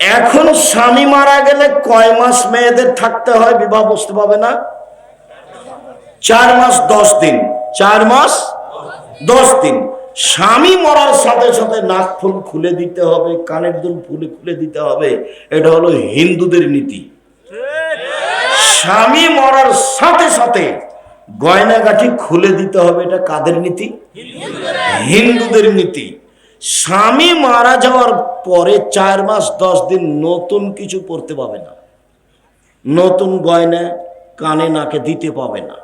এখন স্বামী মারা গেলে কয় মাস মেয়েদের থাকতে হয়, বিবাহ বসতে পাবে না? চার মাস, দশ দিন। চার মাস, দশ দিন। স্বামী মরার সাথে সাথে নাক ফুল খুলে দিতে হবে, কানের দুল ফুলে খুলে দিতে হবে। এটা হলো হিন্দুদের নীতি। স্বামী মরার সাথে সাথে গয়নাগাঠি খুলে দিতে হবে, এটা কাদের নীতি? হিন্দুদের নীতি। স্বামী মারা যাওয়ার পরে চার মাস, দশ দিন নতুন কিছু পড়তে পাবে না। নতুন গয়না কানে নাকে দিতে পাবে না।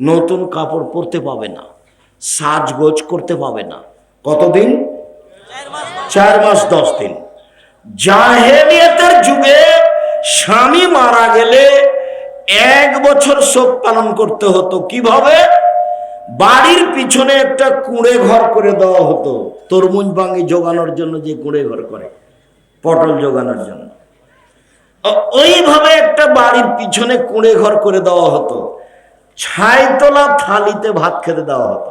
নতুন কাপড় পরতে পাবে না। সাজগোজ করতে পাবে না। কতদিন? চার মাস, দশ দিন। জাহেলিয়াতের যুগে স্বামী মারা গেলে এক বছর শোক পালন করতে হতো। কীভাবে? বাড়ির পিছনে একটা কুঁড়ে ঘর করে দেওয়া হতো। তরমুজ বাঙ্গি জোগানোর জন্য যে কুঁড়ে ঘর করে, পটল জোগানোর জন্য। ওইভাবে একটা বাড়ির পিছনে কুঁড়ে ঘর করে দেওয়া হতো। ছাইতলা থালিতে ভাত খেতে দেওয়া হতো।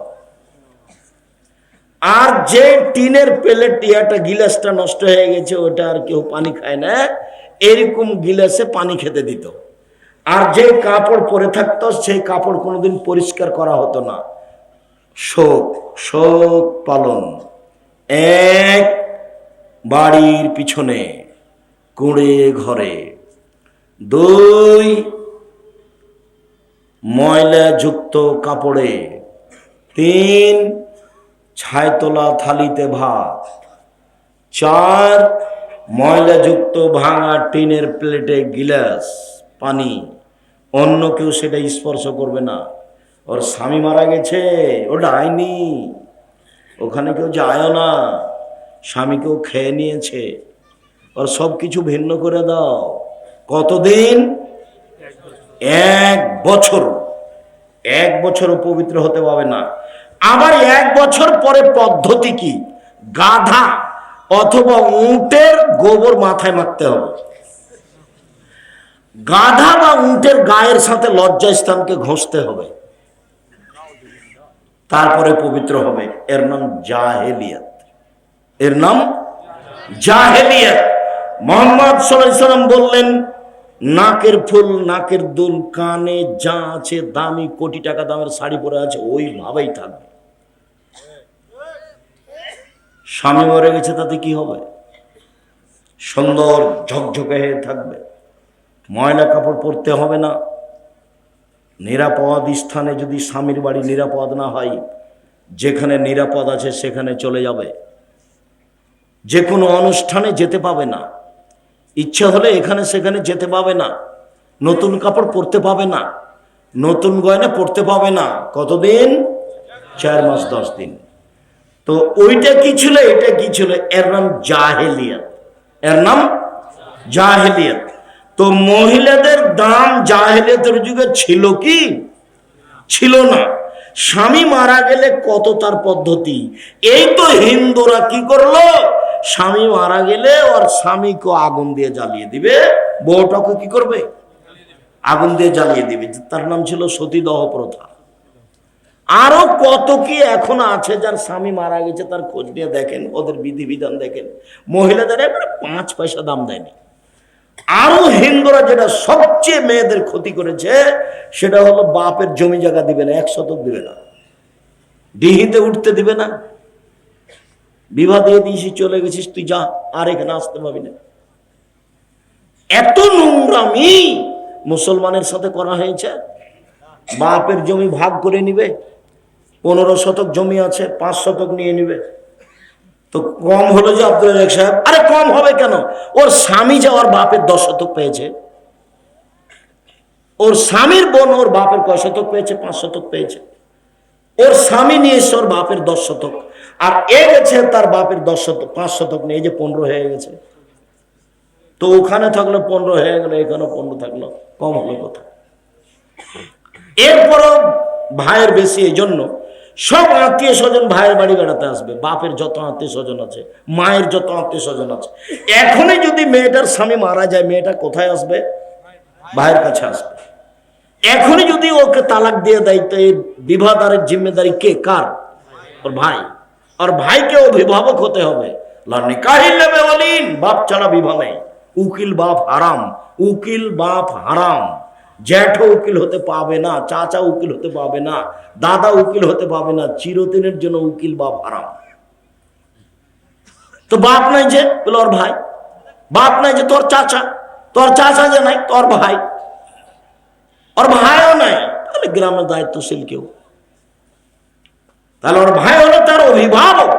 আর যে টিনের প্লেট, ইয়াটা গিলাসটা নষ্ট হয়ে গেছে, ওটা আর কেউ পানি খায় না। এরকম গিলাসে পানি খেতে দিত। আর যে কাপড় পরে থাকত, সেই কাপড় কোনোদিন পরিষ্কার করা হতো না। শোক শোক পালন। এক বাড়ির পিছনে, কুঁড়ে ঘরে। দুই ময়লাযুক্ত কাপড়ে। তিন ছায়তলা থালিতে ভাত। চার ময়লাযুক্ত ভাঙা টিনের প্লেটে গিলাস, পানি। অন্য কেউ সেটা স্পর্শ করবে না। ওর স্বামী মারা গেছে ওটা আইনি ওখানে কেউ যায় না, স্বামীকেও খেয়ে নিয়েছে। ওর সব কিছু ভিন্ন করে দাও। কতদিন? এক বছর। এক বছর পবিত্র হতে পাবে না। আবার এক বছর পরে পদ্ধতি কি? গাধা অথবা উটের গোবর মাথায় মারতে হবে। গাধা বা উটের গায়ের সাথে লজ্জা স্থানকে ঘষতে হবে। তারপরে পবিত্র হবে। এর নাম জাহেলিয়াত। এর নাম জাহেলিয়াত। মোহাম্মদ সাল্লাম বললেন, নাকের ফুল, নাকের দুল, কানে যা আছে, দামি কোটি টাকা দামের শাড়ি পরে আছে, ওই ওইভাবেই থাকবে। স্বামী মরে গেছে, তাতে কি হবে? সুন্দর ঝকঝকে হয়ে থাকবে। ময়লা কাপড় পরতে হবে না। নিরাপদ স্থানে যদি স্বামীর বাড়ি নিরাপদ না হয়, যেখানে নিরাপদ আছে সেখানে চলে যাবে। যে কোনো অনুষ্ঠানে যেতে পাবে না। ইচ্ছে হলে এখানে সেখানে যেতে পাবে না। নতুন কাপড় পরতে পাবে না। নতুন গয়না পরতে পাবে না। কতদিন? চার মাস, দশ দিন। তো ওইটা কি ছিল, এটা কি ছিল? এর নাম জাহেলিয়াত। এর নাম জাহেলিয়াত। তো মহিলাদের দাম জাহেলিয়াতের যুগে ছিল কি? ছিল না। স্বামী মারা গেলে কত তার পদ্ধতি? এই তো হিন্দুরা কি করল? স্বামী মারা গেলে ওর স্বামীকে আগুন দিয়ে জ্বালিয়ে দিবে। বউটাকে কি করবে? আগুন দিয়ে জ্বালিয়ে দিবে। তার নাম ছিল সতীদহ প্রথা। আরও কত কি এখন আছে যার স্বামী মারা গেছে তার খোঁজ নিয়ে দেখেন, ওদের বিধিবিধান দেখেন। মহিলাদের এবারে পাঁচ পয়সা দাম দেয়নি। আরও হিন্দুরা যেটা সবচেয়ে মেয়েদের ক্ষতি করেছে, সেটা হলো বাপের জমি জায়গা দিবে না, এক শতক দিবে না। ডিহিতে উঠতে দিবে না। বিবাহ দিয়ে দিয়েছি, চলে গেছিস, তুই যা, আর এখানে আসতে পারবি না। এত নোংরামি মুসলমানের সাথে করা হয়েছে। বাপের জমি ভাগ করে নিবে, পনেরো শতক জমি আছে, পাঁচ শতক নিয়ে নিবে। তো কম হলো যে আব্দুল রাজাক সাহেব। আরে কম হবে কেন? ওর স্বামী যে ওর বাপের দশ শতক পেয়েছে, ওর স্বামীর বোন ওর বাপের কয় শতক পেয়েছে? পাঁচ শতক পেয়েছে। ওর স্বামী নিয়ে এসছে ওর বাপের দশ শতক। আর এ গেছে তার বাপের দশ শতক, পাঁচ শতক নিয়ে যে পনেরো হয়ে গেছে। তো ওখানে থাকল পনেরো হয়ে গেল এখানে পনেরো থাকল, কম হলো কোথায় এরপরও ভাইয়ের বেশি, এই জন্য সব আত্মীয় স্বজন ভাইয়ের বাড়ি বেড়াতে আসবে। বাপের যত আত্মীয় স্বজন আছে, মায়ের যত আত্মীয় স্বজন আছে। এখনই যদি মেয়েটার স্বামী মারা যায়, মেয়েটা কোথায় আসবে? ভাইয়ের কাছে আসবে। এখনই যদি ওকে তালাক দিয়ে দেয়, তো এই বিবাহদারের জিম্মেদারি কে? কার? ওর ভাই। আর ভাইকে অভিভাবক হতে হবে। বাপ ছাড়া বিবাহ নেই। উকিল বাপ হারাম। উকিল বাপ হারাম। জ্যাঠো উকিল হতে পাবে না চাচা উকিল হতে পাবে না দাদা উকিল হতে পাবে না চিরদিনের জন্য উকিল বাপ হারাম তো বাপ নাই যে বলে ওর ভাই বাপ নাই যে তোর চাচা তোর চাচা যে নাই তোর ভাই ওর ভাইও নাই তাহলে গ্রামের দায়িত্বশীল কেউ তাহলে ওর ভাই হলো তার অভিভাবক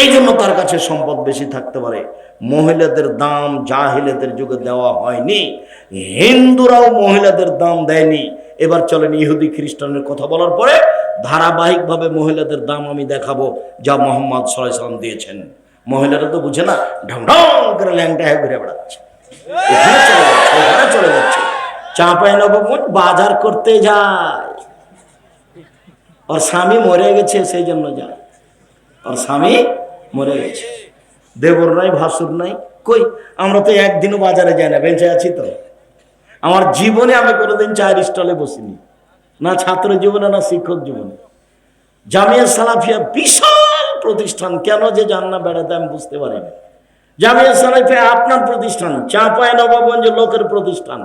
এই জন্য তার কাছে সম্পদ বেশি থাকতে পারে। মহিলাদের দাম জাহিলাদের যুগে দেওয়া হয়নি। হিন্দুরাও মহিলাদের দাম দেয়নি। এবার চলেন ইহুদি খ্রিস্টানের কথা বলার পরে ধারাবাহিকভাবে মহিলাদের দাম আমি দেখাবো যা মোহাম্মদ সাল্লাম দিয়েছেন। মহিলারা তো বুঝে না, ঢং ঢং করে ল্যাংটা ঘুরে বেড়াচ্ছে। এখানে চলে যাচ্ছে ওখানে চলে যাচ্ছে। নবমন বাজার করতে যায়। ওর স্বামী মরে গেছে, সেই জন্য যায়। ওর স্বামী মরে গেছে। দেবর নাই, ভাসুর নাই। কই, আমরা তো একদিনও বাজারে যাই না, বেঁচে আছি তো। আমার জীবনে আমি কোনোদিন চায়ের স্টলে বসিনি, না ছাত্র জীবনে, না শিক্ষক জীবনে। জামিয়া সালাফিয়া বিশাল প্রতিষ্ঠান, কেন যে যান না বেড়াতে আমি বুঝতে পারি না জামিয়া সালাফিয়া আপনার প্রতিষ্ঠান চাঁপায় নবাবগঞ্জ লোকের প্রতিষ্ঠান।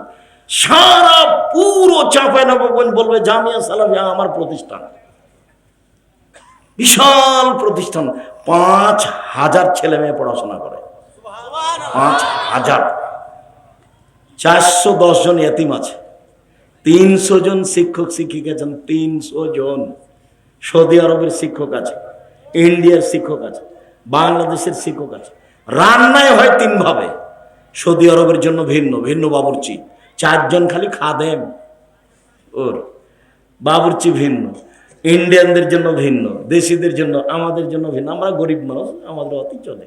সারা পুরো চাঁপায় নবাবগঞ্জ বলবে, জামিয়া সালাফিয়া আমার প্রতিষ্ঠান। বিশাল প্রতিষ্ঠান পাঁচ হাজার ছেলে মেয়ে পড়াশোনা করে। পাঁচ হাজার। চারশো দশ জন এতিম আছে। তিনশো জন শিক্ষক, শিক্ষিকা আছেন, তিনশো জন সৌদি আরবের শিক্ষক আছে, ইন্ডিয়ার শিক্ষক আছে, বাংলাদেশের শিক্ষক আছে। রান্নায় হয় তিনভাবে সৌদি আরবের জন্য ভিন্ন ভিন্ন বাবুর্চি। চারজন খালি খাদেম। ওর বাবুর্চি ভিন্ন। ইন্ডিয়ানদের জন্য ভিন্ন, দেশিদের জন্য, আমাদের জন্য ভিন্ন। আমরা গরিব মানুষ, আমাদের অতি চলে।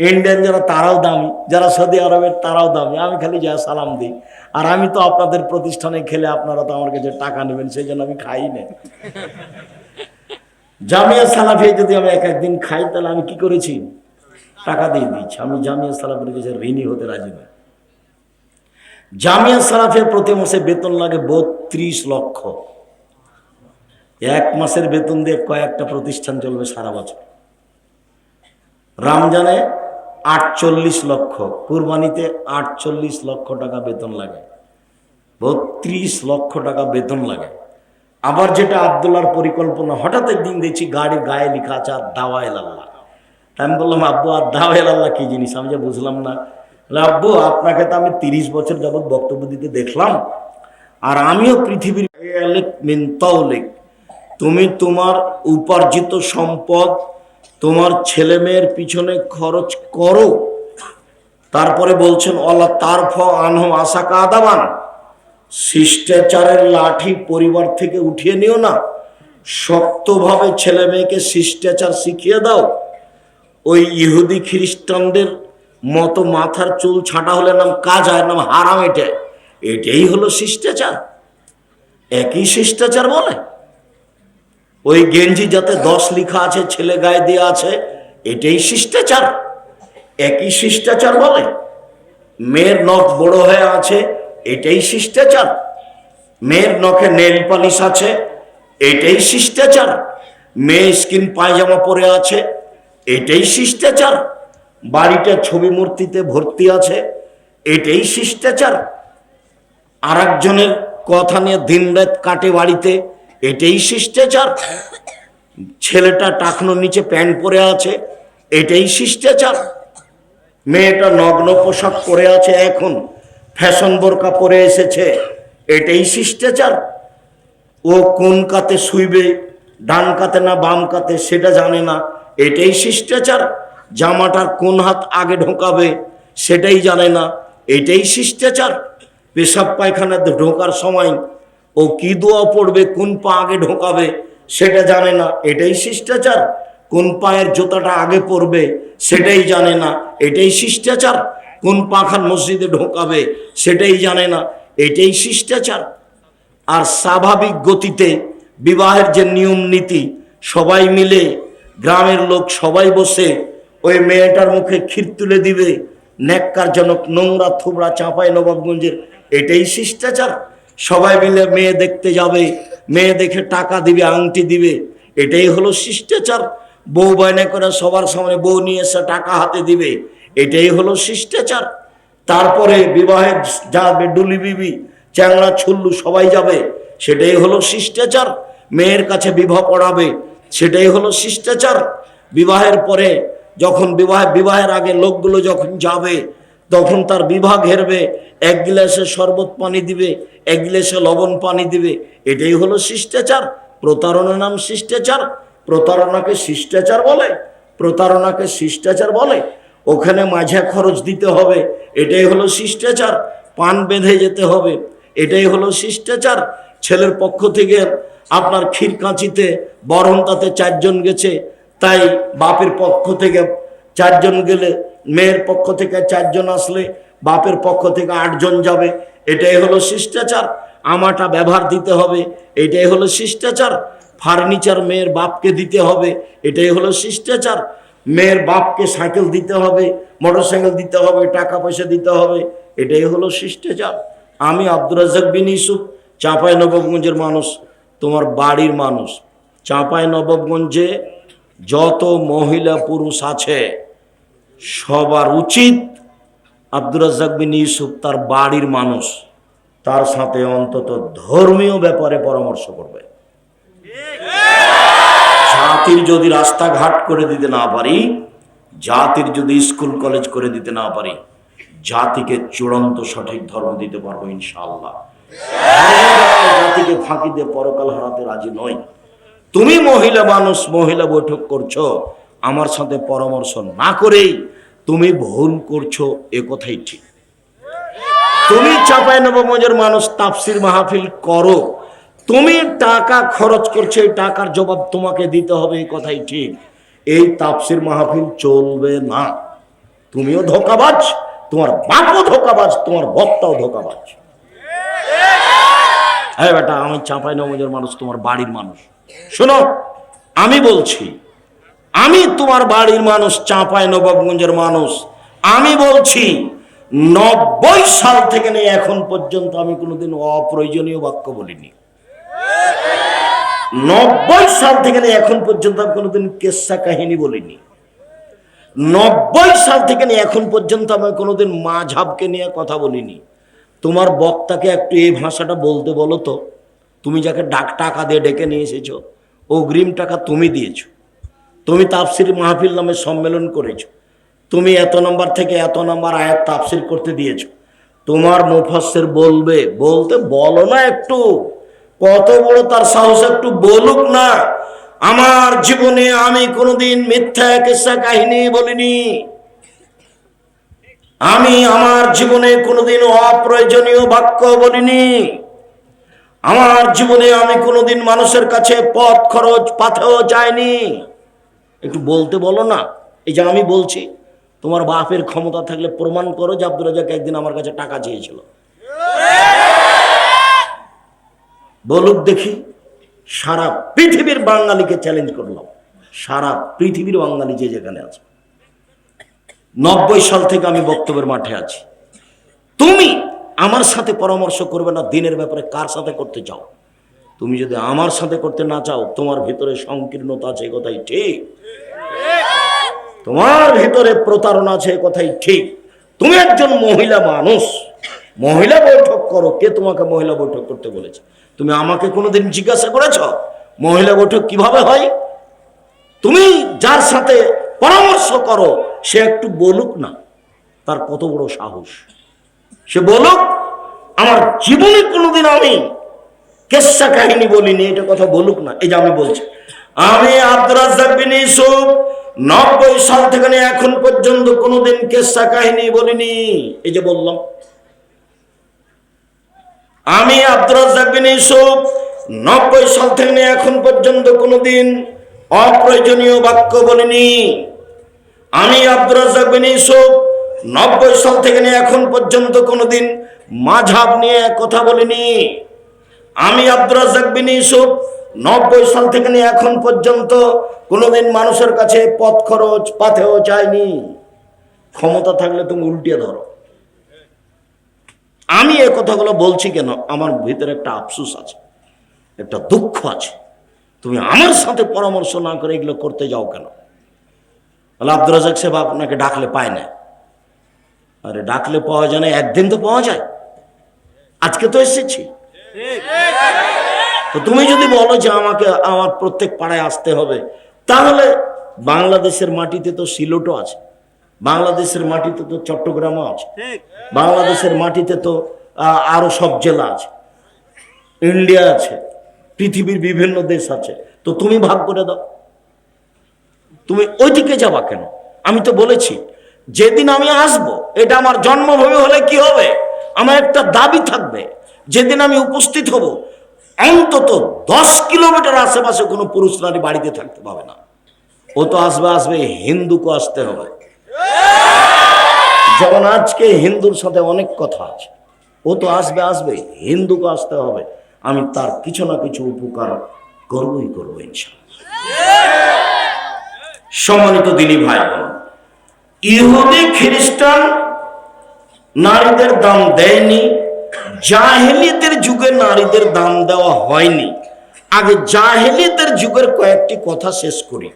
ইন্ডিয়ান যারা, তারাও দামি। যারা সৌদি আরবের, তারাও দামি। আমি খালি যা সালাম দিই। আর আমি তো আপনাদের প্রতিষ্ঠানে খেলে আপনারা তো আমার কাছে টাকা নেবেন, সেই জন্য আমি খাই না। জামিয়া সালাফে যদি আমি এক একদিন খাই, তাহলে আমি কি করেছি? টাকা দিয়ে দিচ্ছি আমি জামিয়া সালাফের কাছে ঋণী হতে রাজি নই। জামিয়া সালাফিয়া প্রতি মাসে বেতন লাগে বত্রিশ লক্ষ। এক মাসের বেতন দিয়ে কয়েকটা প্রতিষ্ঠান চলবে সারা বছর। রামজানে আটচল্লিশ লক্ষ, কুরবানিতে আটচল্লিশ লক্ষ টাকা বেতন লাগে। বত্রিশ লক্ষ টাকা বেতন লাগে। আবার যেটা আবদুল্লার পরিকল্পনা, হঠাৎ একদিন দেখছি গাড়ির গায়ে লেখা আছে আর দাওয়াইল আল্লাহ তা আমি বললাম, আব্বু আর দাওয়াইল আল্লাহ কি জিনিস? আমি যে বুঝলাম না আব্বু, আপনাকে তো আমি তিরিশ বছর যাবৎ বক্তব্য দিতে দেখলাম। আর আমিও পৃথিবীর। তুমি তোমার উপার্জিত সম্পদ তোমার ছেলে মেয়ের পিছনে খরচ করো। তারপরে বলছেন অলা তার ফ আনহম আশা কাদাবান। শিষ্টাচারের লাঠি পরিবার থেকে উঠিয়ে নিও না। শক্তভাবে ছেলে মেয়েকে শিষ্টাচার শিখিয়ে দাও। ওই ইহুদি খ্রিস্টানদের মতো মাথার চুল ছাঁটা হলে নাম কাজ হয় নাম হারাম এটা এটাই হলো শিষ্টাচার। একই শিষ্টাচার বলে। ওই গেঞ্জি যাতে দশ লিখা আছে, ছেলে গায়ে দেওয়া আছে, এটাই শিষ্টাচার। একই শিষ্টাচার বলে। মেয়ের নখ বড় হয়ে আছে, এটাই শিষ্টাচার। মেয়ের নখে নেল পালিশ আছে, এটাই শিষ্টাচার। মেয়ে স্কিন পায়জামা পরে আছে, এটাই শিষ্টাচার। বাড়িটা ছবি মূর্তিতে ভর্তি আছে, এটাই শিষ্টাচার। আর একজনের কথা নিয়ে দিনরাত কাটে বাড়িতে, এটাই শিষ্টাচার। ছেলেটা টাকনোর নিচে প্যান্ট পরে আছে, এটাই শিষ্টাচার। মেয়েটা নগ্ন পোশাক পরে আছে এখন, ফ্যাশন বোরকা পরে এসেছে, এটাই শিষ্টাচার। ও কোন কাতে শুইবে, ডান কাতে না বাম কাতে সেটা জানে না, এটাই শিষ্টাচার। জামাটার কোন হাত আগে ঢোকাবে সেটাই জানে না। এটাই শিষ্টাচার। পেশাব পায়খানাতে ঢোকার সময় ও কি দোয়া পড়বে, কোন পা আগে ঢোকাবে সেটা জানে না। এটাই শিষ্টাচার। কোন পায়ের জুতাটা আগে পড়বে সেটাই জানে না। এটাই শিষ্টাচার। কোন পাখান মসজিদে ঢোকাবে সেটাই জানে না। এটাই শিষ্টাচার। আর স্বাভাবিক গতিতে বিবাহের যে নিয়ম নীতি, সবাই মিলে গ্রামের লোক সবাই বসে ওই মেয়েটার মুখে ক্ষীর তুলে দিবে, ন্যাক্কারজনক নোংরা থুবড়া চাঁপাই নবাবগঞ্জের। এটাই শিষ্টাচার। সবাই মিলে মেয়ে দেখতে যাবে, মেয়ে দেখে টাকা দিবে, আংটি দিবে। এটাই হলো শিষ্টাচার। বউ বায়না করে সবার সামনে বউ নিয়ে এসে টাকা হাতে দিবে, এটাই হলো শিষ্টাচার। তারপরে বিবাহের যাবে ডুলি বিবি, চ্যাংড়া ছুল্লু সবাই যাবে, সেটাই হলো শিষ্টাচার। মেয়ের কাছে বিবাহ পড়াবে, সেটাই হলো শিষ্টাচার। বিবাহের পরে যখন বিবাহ বিবাহের আগে লোকগুলো যখন যাবে, তখন তার বিবাহ ঘেরবে এক গিলাসে শরবত পানি দিবে, এক গিলাসে লবণ পানি দিবে। এটাই হলো শিষ্টাচার। প্রতারণার নাম শিষ্টাচার। প্রতারণাকে শিষ্টাচার বলে। প্রতারণাকে শিষ্টাচার বলে। ওখানে মাঝে খরচ দিতে হবে। এটাই হলো শিষ্টাচার। পান বেঁধে যেতে হবে। এটাই হলো শিষ্টাচার। ছেলের পক্ষ থেকে আপনার ক্ষীর কাঁচিতে বরণ তাতে চারজন গেছে। তাই বাপের পক্ষ থেকে চারজন গেলে, মেয়ের পক্ষ থেকে চারজন আসলে, বাপের পক্ষ থেকে আটজন যাবে। এটাই হলো শিষ্টাচার। আমাটা ব্যবহার দিতে হবে, এটাই হলো শিষ্টাচার। ফার্নিচার মেয়ের বাপকে দিতে হবে, এটাই হলো শিষ্টাচার। মেয়ের বাপকে সাইকেল দিতে হবে মোটর সাইকেল দিতে হবে, টাকা পয়সা দিতে হবে, এটাই হলো শিষ্টাচার। আমি আব্দুর রাজাক বিন ইসুফ চাঁপাই নবাবগঞ্জের মানুষ, তোমার বাড়ির মানুষ। চাঁপাই নবাবগঞ্জে যত মহিলা পুরুষ আছে, সবার উচিত আব্দুর ইউসুফ তার বাড়ির মানুষ, তার সাথে অন্তত ধর্মীয় ব্যাপারে পরামর্শ করবে। জাতির যদি রাস্তাঘাট করে দিতে না পারি, জাতির যদি স্কুল, কলেজ করে দিতে না পারি, জাতিকে চূড়ান্ত সঠিক ধর্ম দিতে পারব ইনশাআল্লাহ। জাতিকে ফাঁকি দিয়ে পরকাল হারাতে রাজি নয় তুমি মহিলা মানুষ, মহিলা বৈঠক করছ, আমার সাথে পরামর্শ না করেই তুমি ভুল করছ, এ কথাই ঠিক। তুমি চাপাই নবমজের মানুষ, তাফসির মাহফিল করো। তুমি টাকা খরচ করছ, এই টাকার জবাব তোমাকে দিতে হবে এই কথাই ঠিক। এই তাফসির মাহফিল চলবে না। তুমিও ধোকাবাজ, তোমার বাপও ধোকাবাজ, তোমার বক্তাও ধোকাবাজ। হ্যাঁ বেটা, আমি চাঁপাই নবমজের মানুষ, তোমার বাড়ির মানুষ। শোনো, আমি বলছি, আমি তোমার বাড়ির মানুষ, চাঁপাই নবাবগঞ্জের মানুষ, আমি বলছি, নব্বই সাল থেকে নিয়ে এখন পর্যন্ত আমি কোনোদিন অপ্রয়োজনীয় বাক্য বলিনি। নব্বই সাল থেকে নিয়ে এখন পর্যন্ত আমি কোনোদিন কেসা কাহিনী বলিনি। নব্বই সাল থেকে নিয়ে এখন পর্যন্ত আমি কোনোদিন মাঝাবকে নিয়ে কথা বলিনি। তোমার বক্তাকে একটু এই ভাষাটা বলতে বলো তো। তুমি যাকে ডাক টাকা দিয়ে ডেকে নিয়ে এসেছ, অগ্রিম টাকা তুমি দিয়েছ। তুমি তাফসির মাহফিল নামে সম্মেলন করেছ। তুমি এত নম্বর থেকে এত নম্বর আয়াত তাফসির করতে দিয়েছ। তোমার মুফাসসির বলবে, বলতে বলো না একটু। কত বড় তার সাহস একটু বলুক না। আমার জীবনে আমি কোনোদিন মিথ্যা কেসা কাহিনী বলিনি। আমি আমার জীবনে কোনোদিন অপ্রয়োজনীয় বাক্য বলিনি। আমার জীবনে আমি কোনোদিন মানুষের কাছে পথ খরচ পাথেও যায়নি একটু বলতে বলো না। এই যে আমি বলছি, তোমার বাপের ক্ষমতা থাকলে প্রমাণ করো যে আব্দুল রাজাক একদিন আমার কাছে টাকা চেয়েছিল। বলুক দেখি, সারা পৃথিবীর বাঙালিকে চ্যালেঞ্জ করলাম। সারা পৃথিবীর বাঙালি যে যেখানে আছে। নব্বই সাল থেকে আমি বক্তব্যের মাঠে আছি। তুমি আমার সাথে পরামর্শ করবে না, দিনের ব্যাপারে কার সাথে করতে চাও? তুমি যদি আমার সাথে করতে না চাও, তোমার ভিতরে সংকীর্ণতা আছে কথাই ঠিক? তোমার ভিতরে প্রতারণা আছে কথাই ঠিক। তুমি একজন মহিলা মানুষ, মহিলা বৈঠক করো, কে তোমাকে মহিলা বৈঠক করতে বলেছে? তুমি আমাকে কোনোদিন জিজ্ঞাসা করেছ, মহিলা বৈঠক কীভাবে হয়? তুমি যার সাথে পরামর্শ করো, সে একটু বলুক না, তার কত বড় সাহস। সে বলুক, আমার জীবনে কোনোদিন আমি কেসা কাহিনী বলিনি, এটা কথা বলুক না, এই যে আমি বলছি। আমি আব্দুর রাজ্জাক নব্বই সাল থেকে এখন পর্যন্ত কোনোদিন কেসা কাহিনী বলিনি, এই যে বললাম। আমি আব্দুর রাজ্জাক নব্বই সাল থেকে এখন পর্যন্ত কোনোদিন অপ্রয়োজনীয় বাক্য বলিনি। আমি আব্দুর রাজ্জাক নব্বই সাল থেকে নিয়ে এখন পর্যন্ত কোনোদিন মাঝাব নিয়ে কথা বলিনি। আমি রাজ্জাক বিন ইউসুফ, নব্বই সাল থেকে নিয়ে এখন পর্যন্ত কোনোদিন মানুষের কাছে পথ খরচ পাথেও চাইনি। ক্ষমতা থাকলে তুমি উল্টিয়ে ধরো। আমি এ কথাগুলো বলছি কেন? আমার ভিতরে একটা আফসোস আছে, একটা দুঃখ আছে। তুমি আমার সাথে পরামর্শ না করে এগুলো করতে যাও কেন? আব্দুর রাজাক সাহেব আপনাকে ডাকলে পায় না। আরে ডাকলে পাওয়া যায় না একদিন তো পাওয়া যায়। আজকে তো এসেছি। তো তুমি যদি বলো যে আমাকে আমার প্রত্যেক পাড়ায় আসতে হবে তাহলে বাংলাদেশের মাটিতে তো সিলেটও আছে বাংলাদেশের মাটিতে তো চট্টগ্রামও আছে বাংলাদেশের মাটিতে তো আহ, আরও সব জেলা আছে ইন্ডিয়া আছে পৃথিবীর বিভিন্ন দেশ আছে। তো তুমি ভাগ করে দাও। তুমি ওইদিকে যাবা কেন? আমি তো বলেছি যেদিন আমি আসব, এটা আমার জন্মভূমি হলে কি হবে? আমার একটা দাবি থাকবে, যেদিন আমি উপস্থিত হব, অন্তত দশ কিলোমিটার আশেপাশে কোনো পুরুষ নারী বাড়িতে থাকতে পাবে না। ও তো আসবে আসবে, হিন্দুকে আসতে হবে। যেমন আজকে হিন্দুর সাথে অনেক কথা আছে। ও তো আসবে আসবে, হিন্দুকে আসতে হবে। আমি তার কিছু না কিছু উপকার করবই, করব ইনশাল্লাহ সম্মানিত দিনী ভাই ইহুদি খ্রিস্টান নারীদের দাম দেয়নি জাহেলিয়াতের যুগে নারীদের দাম দেওয়া হয়নি। আগে জাহেলিয়াতের যুগের কয়েকটি কথা শেষ করি।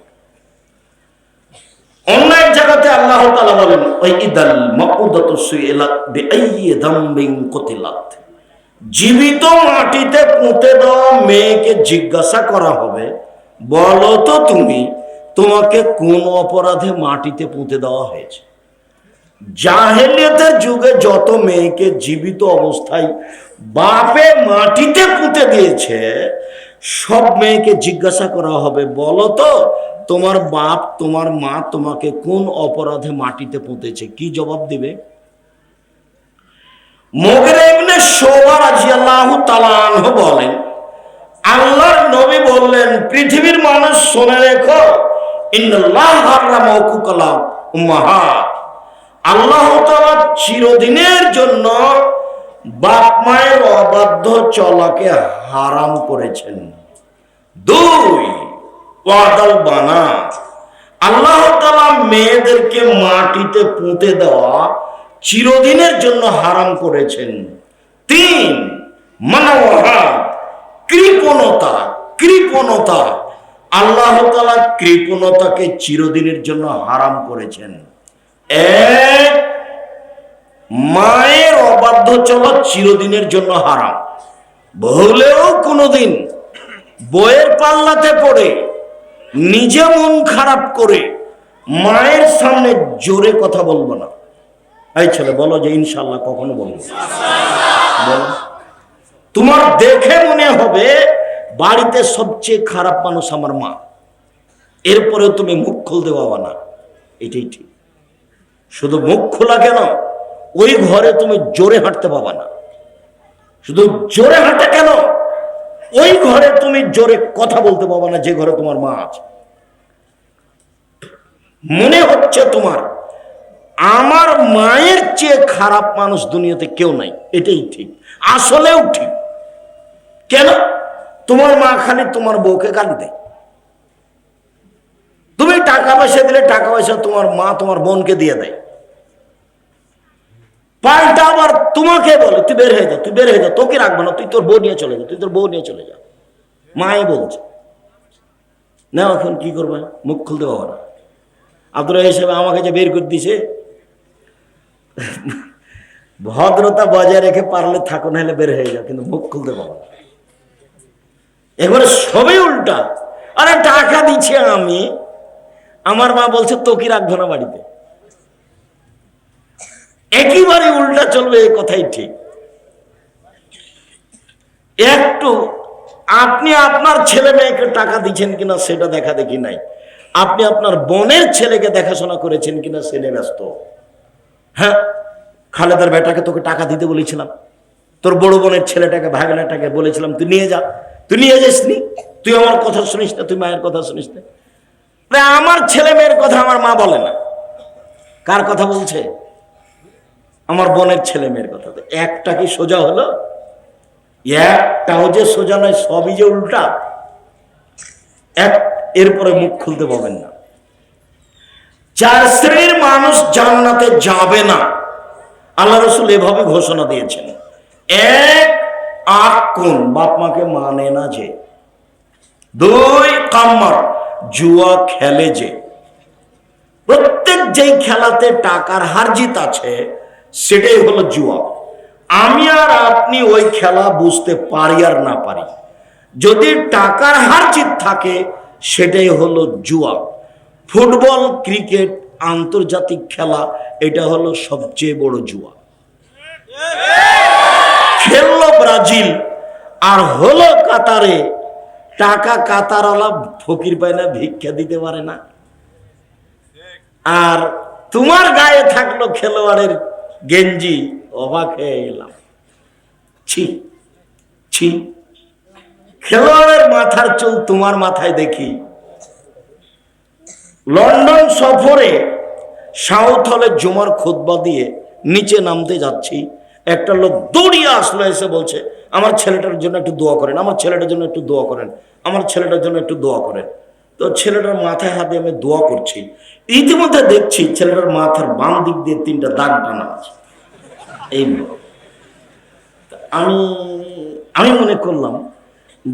অন্য এক জায়গাতে আল্লাহ তাআলা বলেন, ওই ইদাল মাকুদাতু কুতিলাত। জীবিত মাটিতে পুঁতে দেওয়া মেয়েকে জিজ্ঞাসা করা হবে, বলো তো তুমি তোমাকে কোন অপরাধে মাটিতে পুঁতে দেওয়া হয়েছে? জাহেলিয়াতের যুগে যত মেয়েকে জীবিত অবস্থায় বাপে মাটিতে পুঁতে দিয়েছে, সব মেয়েকে জিজ্ঞাসা করা হবে, বলো তো, তোমার বাপ, তোমার মা তোমাকে কোন অপরাধে মাটিতে পুঁতেছে? কি জবাব দিবে? মোগরে ইবনে বলেন, আল্লাহর নবী বললেন, পৃথিবীর মানুষ শুনে রেখো আল্লাহ চিরদিনের জন্য বাপ মায়ের অবাধ্য চলাকে হারাম করেছেন। দুই, ওয়াদাল বানা। আল্লাহ তাআলা মেয়েদেরকে মাটিতে পুঁতে দেওয়া চিরদিনের জন্য হারাম করেছেন। তিন, মানবহা, কৃপণতা কৃপণতা। আল্লাহ তাআলা কৃপণতাকে চিরদিনের জন্য হারাম করেছেন। এক মায়ের অবাধ্য চলা চিরদিনের জন্য হারাম। ভুলেও কোনোদিন বইয়ের পাল্লাতে পড়ে, নিজে মন খারাপ করে মায়ের সামনে জোরে কথা বলব না। এই ছেলে, বলো যে ইনশাল্লাহ কখনো বলব বলো। তোমার দেখে মনে হবে বাড়িতে সবচেয়ে খারাপ মানুষ আমার মা। এরপরেও তুমি মুখ খুলতে পাবা না। এটাই ঠিক। শুধু মুখ খোলা কেন? ওই ঘরে তুমি জোরে হাঁটতে পাবা না। শুধু জোরে হাঁটে কেন? ওই ঘরে তুমি জোরে কথা বলতে পাবা না যে ঘরে তোমার মা আছে। মনে হচ্ছে তোমার, আমার মায়ের চেয়ে খারাপ মানুষ দুনিয়াতে কেউ নাই। এটাই ঠিক। আসলেও ঠিক। কেন? তোমার মা খালি তোমার বউকে গালি দেয়। তুমি টাকা পয়সা দিলে টাকা পয়সা তোমার মা তোমার বোনকে দিয়ে দেয়। পাল্টা আবার তোমাকে বলে, তুই বের হয়ে যা, তুই বের হয়ে যা, তোকে রাখব না, তুই তোর বউ নিয়ে চলে যা, তুই তোর বউ নিয়ে চলে যা। মায়ে বলছে না এখন কি করবে? মুখ খুলতে পারব না। আব্দুল হিসেবে আমাকে যে বের করে দিছে, ভদ্রতা বজায় রেখে পারলে থাকো না হলে বের হয়ে যাও, কিন্তু মুখ খুলতে পারব না। এবারে সবই উল্টা। আরে টাকা দিচ্ছি আমি। আমার মা বলছে তোকে রাখব না বাড়িতে? একেবারে উল্টা চলবে, এই কথাই ঠিক। একটু, আপনি আপনার ছেলে মেয়েকে টাকা দিচ্ছেন কিনা সেটা দেখা দেখি নাই। আপনি আপনার বোনের ছেলেকে দেখাশোনা করেছেন কিনা নিয়ে ব্যস্ত। হ্যাঁ খালেদার বেটাকে তোকে টাকা দিতে বলেছিলাম। তোর বড় বোনের ছেলেটাকে, ভাগনাটাকে বলেছিলাম, তুই নিয়ে যা। তুই নিয়ে যাস নি তুই আমার কথা শুনিস না, তুই মায়ের কথা শুনিস না। আমার ছেলে মেয়ের কথা আমার মা বলে না। কার কথা বলছে? আমার বোনের ছেলে মেয়ের কথা। একটা কি সোজা হলো? একটাও যে সোজা নয়, সবই যে উল্টা। এক, এরপরে মুখ খুলতে পাবেন না। চার শ্রেণির মানুষ জান্নাতে যাবে না, আল্লাহ রসুল এভাবে ঘোষণা দিয়েছেন। এক আট কোন বাপ মাকে মানে না যে। দুই কাম্মার জুয়া খেলে যে। প্রত্যেক যেই খেলাতে টাকার হার জিত আছে, সেটাই হলো জুয়া। আমি আর আপনি ওই খেলা বুঝতে পারি আর না পারি। যদি টাকার হার জিত থাকে, সেটাই হলো জুয়া। ফুটবল, ক্রিকেট, আন্তর্জাতিক খেলা, এটা হলো সবচেয়ে বড় জুয়া। খেললো ব্রাজিল। আর হলো কাতারে। টাকা কাতারওয়ালা ফকির পায় না ভিক্ষা দিতে পারে না। আর তোমার গায়ে থাকল খেলোয়াড়ের গেঞ্জি, অবাক হয়ে গেলাম। ছি ছি। খেলোয়াড়ের মাথার চুল তোমার মাথায় দেখি। লন্ডন সফরে সাউথ হলে জুমার খোদবা দিয়ে নিচে নামতে যাচ্ছি। একটা লোক দৌড়িয়ে আসলো, এসে বলছে, আমার ছেলেটার জন্য একটু দোয়া করেন, আমার ছেলেটার জন্য একটু দোয়া করেন, আমার ছেলেটার জন্য একটু দোয়া করেন। তো ছেলেটার মাথায় হাতে আমি দোয়া করছি। ইতিমধ্যে দেখছি ছেলেটার মাথার বাম দিক দিয়ে তিনটা দাগ টানা আছে। এই আমি আমি মনে করলাম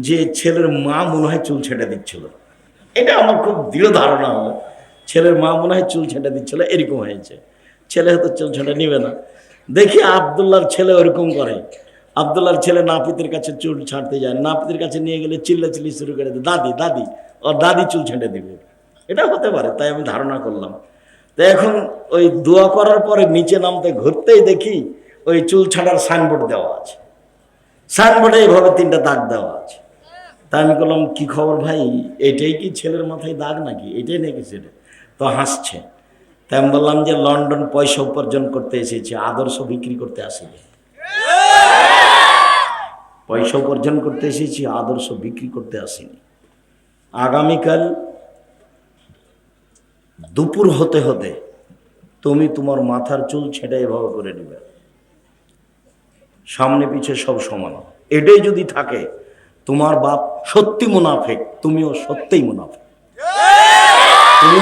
যে ছেলের মা মনে হয় চুল ছেটে দিচ্ছিল। এটা আমার খুব দৃঢ় ধারণা হলো। ছেলের মা মনে হয় চুল ছেটে দিচ্ছিল, এরকম হয়েছে। ছেলে হয়তো চুল ছেটে নিবে না। দেখি আবদুল্লার ছেলে ওরকম করে। আবদুল্লার ছেলে নাপিতের কাছে চুল ছাড়তে যায়, নাপিতের কাছে নিয়ে গেলে চিল্লা চিল্লি শুরু করে দেয়, দাদি দাদি। ওর দাদি চুল ছেঁটে দিবে। এটা হতে পারে, তাই আমি ধারণা করলাম। তো এখন ওই দোয়া করার পরে নিচে নামতে ঘুরতেই দেখি ওই চুল ছাড়ার সাইনবোর্ড দেওয়া আছে। সাইনবোর্ডে এইভাবে তিনটা দাগ দেওয়া আছে। তা আমি বললাম, কী খবর ভাই? এটাই কি ছেলের মাথায় দাগ নাকি? এটাই নাকি সেটা তো হাসছে। তাই আমি বললাম যে লন্ডন পয়সা উপার্জন করতে এসেছে, আদর্শ বিক্রি করতে আসিনি। পয়সা উপার্জন করতে এসেছি, আদর্শ বিক্রি করতে আসিনি। আগামীকাল দুপুর হতে হতে তুমি তোমার মাথার চুল ছেঁটে এভাবে করে নেবে। সামনে পিছে সব সমান। এটাই যদি থাকে, তোমার বাপ সত্যি মুনাফেক, তুমিও সত্যিই মুনাফেক।